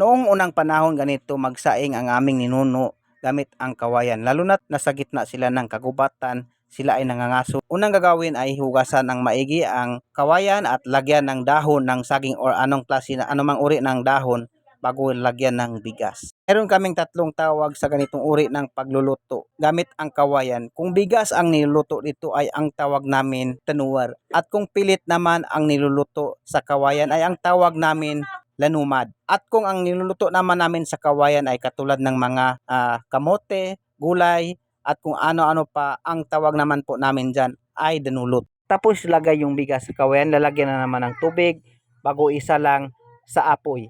Noong unang panahon ganito magsaing ang aming ninuno gamit ang kawayan. Lalo na't nasa gitna sila ng kagubatan, sila ay nangangaso. Unang gagawin ay hugasan ng maigi ang kawayan at lagyan ng dahon ng saging or anong klase na anumang uri ng dahon bago lagyan ng bigas. Meron kaming tatlong tawag sa ganitong uri ng pagluluto gamit ang kawayan. Kung bigas ang niluluto dito ay ang tawag namin tenuwer. At kung pilit naman ang niluluto sa kawayan ay ang tawag namin lanumad. At kung ang niluluto naman namin sa kawayan ay katulad ng mga ah, kamote, gulay, at kung ano-ano pa, ang tawag naman po namin dyan ay danulot. Tapos lagay yung bigas sa kawayan, lalagyan na naman ng tubig bago isa lang sa apoy.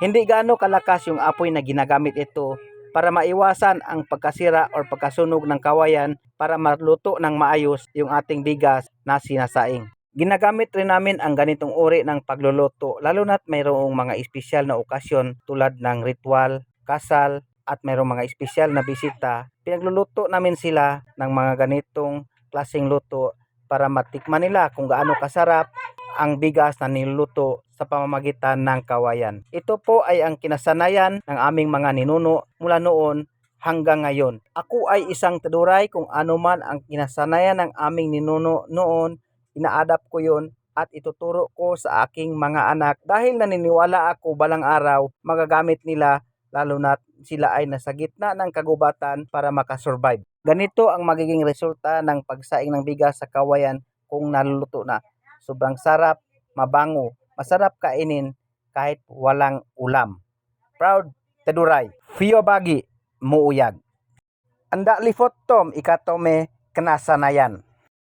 Hindi gaano kalakas yung apoy na ginagamit ito para maiwasan ang pagkasira or pagkasunog ng kawayan para maluto ng maayos yung ating bigas na sinasaing. Ginagamit rin namin ang ganitong uri ng pagluluto lalo na't mayroong mga espesyal na okasyon tulad ng ritual, kasal, at mayroong mga espesyal na bisita. Pinagluluto namin sila ng mga ganitong klaseng luto para matikman nila kung gaano kasarap ang bigas na niluluto sa pamamagitan ng kawayan. Ito po ay ang kinasanayan ng aming mga ninuno mula noon hanggang ngayon. Ako ay isang taduray kung ano man ang kinasanayan ng aming ninuno noon, ina-adapt ko yon at ituturo ko sa aking mga anak dahil naniniwala ako balang araw magagamit nila lalo na sila ay nasa gitna ng kagubatan para makasurvive. Ganito ang magiging resulta ng pagsaing ng bigas sa kawayan kung naluluto na. Sobrang sarap, mabango, masarap kainin kahit walang ulam. Proud Teduray. Fio Bagi, Muuyag. Anda lifot tom ikatome kenasanayan.